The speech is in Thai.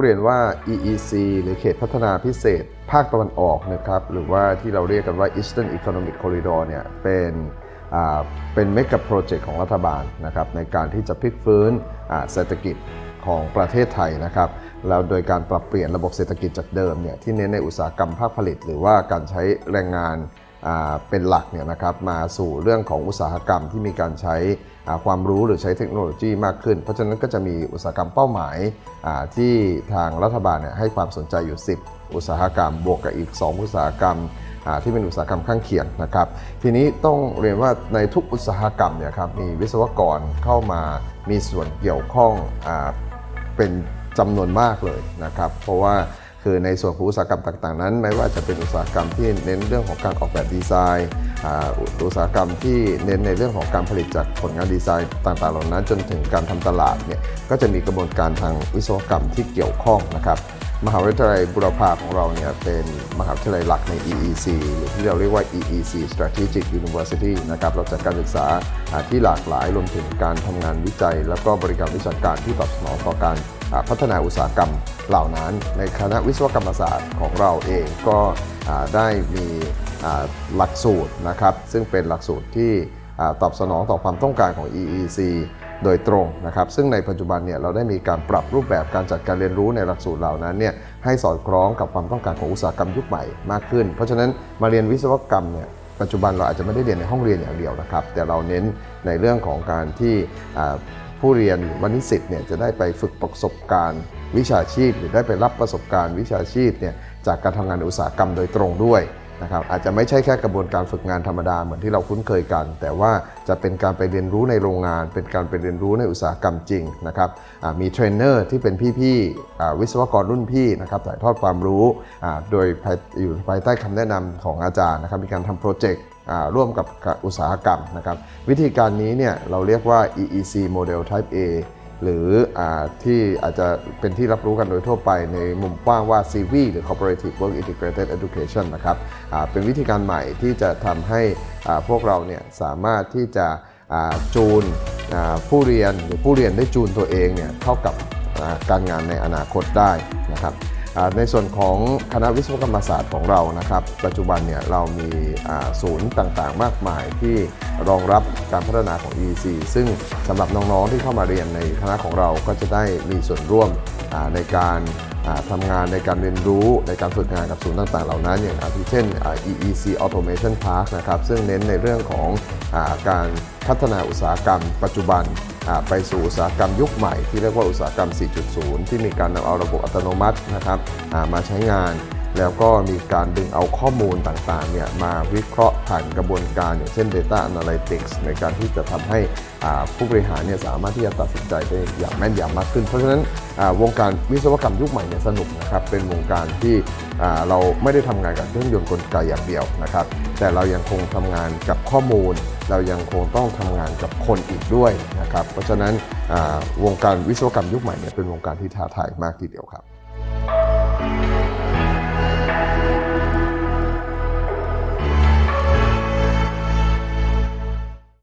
เรียนว่า EEC หรือเขตพัฒนาพิเศษ ภาคตะวันออกนะครับหรือว่าที่เราเรียกกันว่า Eastern Economic Corridor เนี่ยเป็นเป็นเมกะโปรเจกต์ของรัฐบาลนะครับในการที่จะพลิกฟื้นเศรษฐกิจของประเทศไทยนะครับแล้วโดยการปรับเปลี่ยนระบบเศรษฐกิจจากเดิมเนี่ยที่เน้นในอุตสาหกรรมภาคผลิต หรือว่าการใช้แรงงาน เป็นหลักเนี่ยนะครับมาสู่เรื่องของอุตสาหกรรมที่มีการใช้ความรู้หรือใช้เทคโนโลยีมากขึ้น เพราะฉะนั้นก็จะมีอุตสาหกรรมเป้าหมายที่ทางรัฐบาลเนี่ยให้ความสนใจอยู่ 10 อุตสาหกรรม บวกกับอีก 2 อุตสาหกรรมที่เป็นอุตสาหกรรมข้างเคียงนะครับ ทีนี้ต้องเรียนว่าในทุกอุตสาหกรรมเนี่ยครับมีวิศวกรเข้ามามีส่วนเกี่ยวข้องอเป็นจำนวนมากเลยนะครับ เพราะว่า คือในส่วนของอุตสาหกรรมต่างๆนั้น ไม่ว่าจะเป็นอุตสาหกรรมที่เน้นเรื่องของการออกแบบดีไซน์อ่าอุตสาหกรรมที่เน้นในเรื่องของการผลิตจากผลงานดีไซน์ต่างๆ เหล่านั้น จนถึงการทำตลาดเนี่ยก็จะมีกระบวนการทางวิศวกรรมที่เกี่ยวข้องนะครับมหาวิทยาลัยบุรพาของเราเนี่ยเป็นมหาวิทยาลัยหลักใน EEC หรือที่เราเรียกว่า EEC Strategic University นะครับเราจัดการศึกษาที่หลากหลายรวมถึงการทำงานวิจัย แล้วก็บริการวิชาการที่ตอบสนองต่อการ พัฒนาอุตสาหกรรมเหล่านั้น ในคณะวิศวกรรมศาสตร์ของเราเองก็ได้มีหลักสูตรนะครับ ซึ่งเป็นหลักสูตรที่ตอบสนองต่อความต้องการของ EEC โดยตรงนะครับ ซึ่งในปัจจุบันเนี่ยเราได้มีการปรับรูปแบบการจัดการเรียนรู้ในหลักสูตรเหล่านั้นเนี่ยให้สอดคล้องกับความต้องการของอุตสาหกรรมยุคใหม่มากขึ้น เพราะฉะนั้นมาเรียนวิศวกรรมเนี่ยปัจจุบันเราอาจจะไม่ได้เรียนในห้องเรียนอย่างเดียวนะครับ แต่เราเน้นในเรื่องของการที่ ผู้เรียนวันนิสิตเนี่ยจะได้ไปฝึกประสบการณ์วิชาชีพ หรือได้ไปรับประสบการณ์วิชาชีพเนี่ยจากการทำงานในอุตสาหกรรมโดยตรงด้วย นะครับอาจจะไม่ใช่แค่กระบวนการฝึกงานธรรมดาเหมือนที่เราคุ้นเคยกัน แต่ว่าจะเป็นการไปเรียนรู้ในโรงงาน เป็นการไปเรียนรู้ในอุตสาหกรรมจริงนะครับมีเทรนเนอร์ที่เป็นพี่ๆวิศวกรรุ่นพี่นะครับถ่ายทอดความรู้โดยอยู่ภายใต้คำแนะนำของอาจารย์นะครับมีการทำโปรเจกต์ร่วมกับอุตสาหกรรมนะครับวิธีการนี้เนี่ยเราเรียกว่า EEC Model Type A หรืออที่อาจจะเป็นที่รับรู้กันโดยทั่วไปในมุมกว้างว่า CV หรือ Cooperative Work Integrated Education นะครับเป็นวิธีการใหม่ที่จะทำให้พวกเราเนี่ยสามารถที่จะจูนผู้เรียนหรือผู้เรียนได้จูนตัวเองเนี่ยเข้ากับการงานในอนาคตได้นะครับในส่วนของคณะวิศวกรรมศาสตร์ของเรานะครับ ปัจจุบันเนี่ยเรามีศูนย์ต่างๆ มากมายที่ รองรับการพัฒนาของ EEC ซึ่งสำหรับน้องๆที่เข้ามาเรียนในคณะของเราก็จะได้มีส่วนร่วมในการทำงานในการเรียนรู้ในการฝึกงานกับศูนย์ต่างๆ เหล่านั้น อย่างอาทิเช่น EEC Automation Park นะครับซึ่งเน้นในเรื่องของอการพัฒนาอุตสาหกรรม ปัจจุบันไปสู่อุตสาหกรรมยุคใหม่ที่เรียกว่าอุตสาหกรรม 4.0 ที่มีการนำเอาระบบอัตโนมัตินะครับมาใช้งาน แล้วก็มีการดึงเอาข้อมูลต่างๆเนี่ยมาวิเคราะห์ผ่านกระบวนการอย่างเช่น Data Analytics ในการที่จะทำให้ผู้บริหารเนี่ยสามารถที่จะตัดสินใจได้อย่างแม่นยำมากขึ้น เพราะฉะนั้นวงการวิศวกรรมยุคใหม่เนี่ยสนุกนะครับเป็นวงการที่เราไม่ได้ทำงานกับเครื่องยนต์กลไกอย่างเดียวนะครับแต่เรายังคงทำงานกับข้อมูล เรายังคงต้องทำงานกับคนอีกด้วยนะครับเพราะฉะนั้นวงการวิศวกรรมยุคใหม่เนี่ยเป็นวงการที่ท้าทายมากทีเดียวครับ